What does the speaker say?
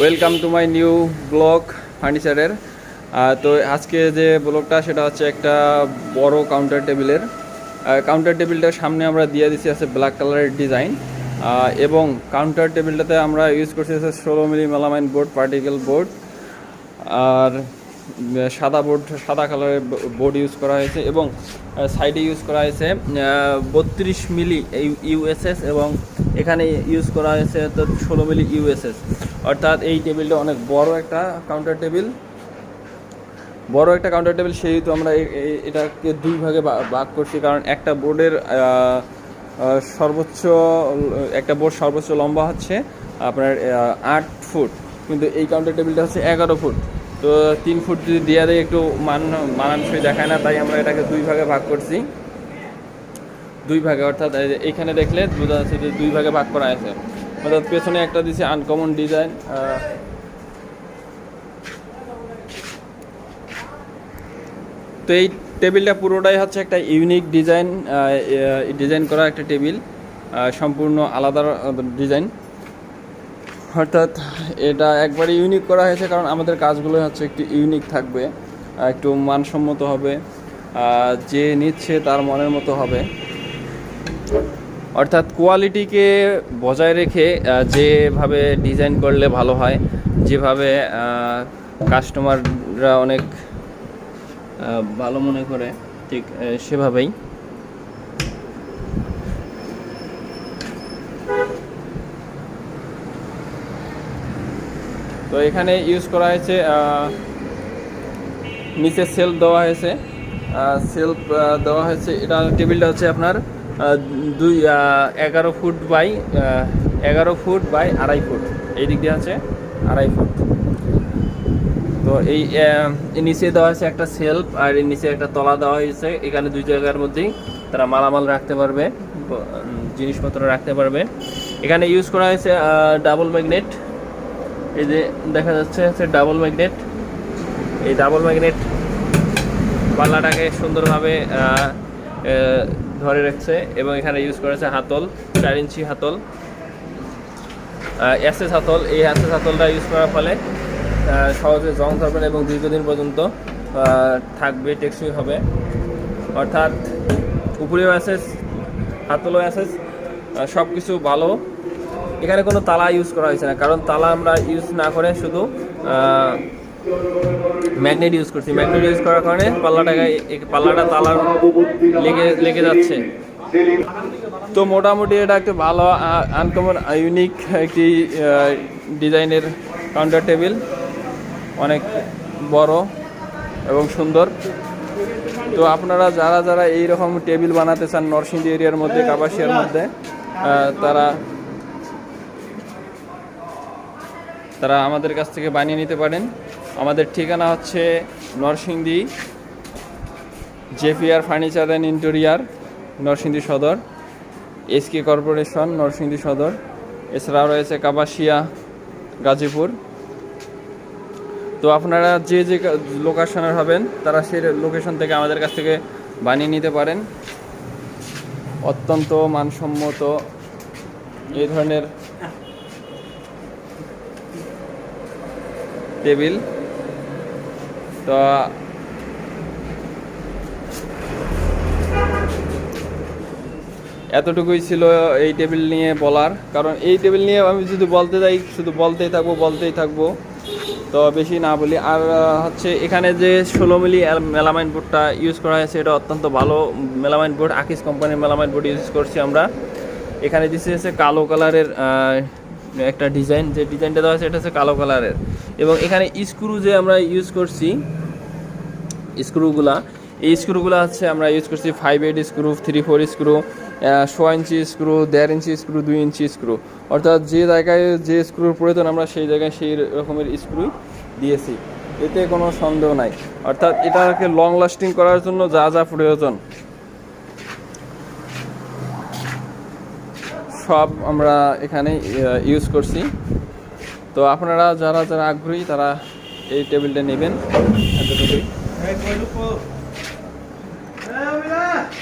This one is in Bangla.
Welcome to my new blog ফার্নিচারের তো আজকে যে ব্লগটা সেটা হচ্ছে একটা বড় কাউন্টার টেবিলের কাউন্টার টেবিলটার সামনে আমরা দিয়ে দিচ্ছি আছে ব্ল্যাক কালারের ডিজাইন এবং কাউন্টার টেবিলটাতে আমরা ইউজ করছি আছে ষোলো মিলি মেলামাইন বোর্ড পার্টিকেল বোর্ড আর সাদা বোর্ড, সাদা কালারের বোর্ড ইউজ করা হয়েছে এবং সাইডে ইউজ করা হয়েছে বত্রিশ মিলি ইউএসএস এবং এখানে ইউজ করা হয়েছে তো ষোলো মিলি ইউএসএস অর্থাৎ এই টেবিলটা অনেক বড় একটা কাউন্টার টেবিল বড় একটা কাউন্টার টেবিল সেহেতু আমরা এটাকে দুই ভাগে ভাগ করছি, কারণ একটা বোর্ডের সর্বোচ্চ, একটা বোর্ড সর্বোচ্চ লম্বা হচ্ছে আপনার আট ফুট। কিন্তু এই কাউন্টার টেবিলটা হচ্ছে এগারো ফুট। তো তিন ফুট যদি দেওয়া দেয় একটু মান, মানানসই দেখায় না, তাই আমরা এটাকে দুই ভাগে ভাগ করছি। দুই ভাগে, অর্থাৎ এইখানে দেখলে বোঝা যাচ্ছে যে দুই ভাগে ভাগ করা আছে অর্থাৎ পেছনে একটা দিছে আনকমন ডিজাইন তো এই টেবিলটা পুরোটাই হচ্ছে একটা ইউনিক ডিজাইন ডিজাইন করা একটা টেবিল সম্পূর্ণ আলাদা ডিজাইন অর্থাৎ এটা একবারে ইউনিক করা হয়েছে কারণ আমাদের কাজগুলো হচ্ছে একটু ইউনিক থাকবে একটু মানসম্মত হবে যে নিচ্ছে তার মনের মতো হবে। অর্থাৎ কোয়ালিটিকে বজায় রেখে যেভাবে ডিজাইন করলে ভালো হয়, যেভাবে কাস্টমাররা অনেক ভালো মনে করে, ঠিক সেভাবেই। তো এখানে ইউজ করা হয়েছে নিচে সেলফ দেওয়া হয়েছে। সেলফ দেওয়া হয়েছে। এটা টেবিলটা হচ্ছে আপনার দুই এগারো ফুট বাই এগারো ফুট বাই আড়াই ফুট। এই দিক দিয়ে আছে, আড়াই ফুট। তো এই নিচে দেওয়া হয়েছে একটা সেলফ আর এর নিচে একটা তলা দেওয়া হয়েছে। এখানে দুই জায়গার মধ্যেই তারা মালামাল রাখতে পারবে জিনিসপত্র রাখতে পারবে। এখানে ইউজ করা হয়েছে ডাবল ম্যাগনেট এই যে দেখা যাচ্ছে হচ্ছে ডাবল ম্যাগনেট এই ডাবল ম্যাগনেট পাল্লাটাকে সুন্দরভাবে ধরে রাখছে এবং এখানে ইউজ করেছে হাতল, চার ইঞ্চি হাতল। অ্যাসেস হাতল, এই এসএস হাতলটা ইউজ করার ফলে সহজে জং ধরবে এবং দীর্ঘদিন পর্যন্ত থাকবে টেকসই হবে। অর্থাৎ উপরেও অ্যাসেস হাতলও অ্যাসেস সব কিছু ভালো। এখানে কোনো তালা ইউজ করা হয়েছে না, কারণ তালা আমরা ইউজ না করে শুধু ম্যাগনেট ইউজ করছি। ম্যাগনেট ইউজ করার কারণে পাল্লাটাকে এই- পাল্লাটা তালার লেগে লেগে যাচ্ছে। তো মোটামুটি এটা একটা ভালো আনকমন ইউনিক একটি ডিজাইনের কাউন্টার টেবিল অনেক বড় এবং সুন্দর। তো আপনারা যারা যারা এই রকম টেবিল বানাতে চান নরসিংদী এরিয়ার মধ্যে, কাপাসিয়ার মধ্যে তারা তারা আমাদের কাছ থেকে বানিয়ে নিতে পারেন। আমাদের ঠিকানা হচ্ছে Narsingdi JPR furniture and interior, Narsingdi Sadar, SK corporation, Narsingdi সদর। এছাড়াও রয়েছে কাবাসিয়া গাজীপুর। তো আপনারা যে যে লোকেশনের হবেন, তারা সেই লোকেশন থেকে আমাদের কাছ থেকে বানিয়ে নিতে পারেন। অত্যন্ত মানসম্মত এই ধরনের টেবিল। তো এতটুকুই ছিল এই টেবিল নিয়ে বলার। কারণ এই টেবিল নিয়ে আমি যদি বলতে যাই, শুধু বলতেই থাকব বলতেই থাকব। তো বেশি না বলি। আর হচ্ছে এখানে যে ষোলো মিলি মেলামাইন বোর্ডটা ইউজ করা হয়েছে, এটা অত্যন্ত ভালো মেলামাইন বোর্ড। আকিস কোম্পানির মেলামাইন বোর্ড ইউজ করছি আমরা। এখানে দিচ্ছে হচ্ছে কালো কালারের একটা ডিজাইন যে ডিজাইনটা দেওয়া আছে এটা হচ্ছে কালো কালারের এবং এখানে স্ক্রু যে আমরা ইউজ করছি স্ক্রুগুলা এই স্ক্রুগুলো হচ্ছে আমরা ইউজ করছি five eight screw three four screw ছ ইঞ্চি স্ক্রু দেড় ইঞ্চি স্ক্রু দুই ইঞ্চি স্ক্রু অর্থাৎ যে জায়গায় যে স্ক্রুর প্রয়োজন, আমরা সেই জায়গায় সেই রকমের স্ক্রু দিয়েছি। এতে কোনো সন্দেহ নাই। অর্থাৎ এটাকে লং লাস্টিং করার জন্য যা যা প্রয়োজন, সব আমরা এখানে ইউজ করছি। তো আপনারা যারা যারা আগ্রহী তারা এই টেবিলটা নেবেন।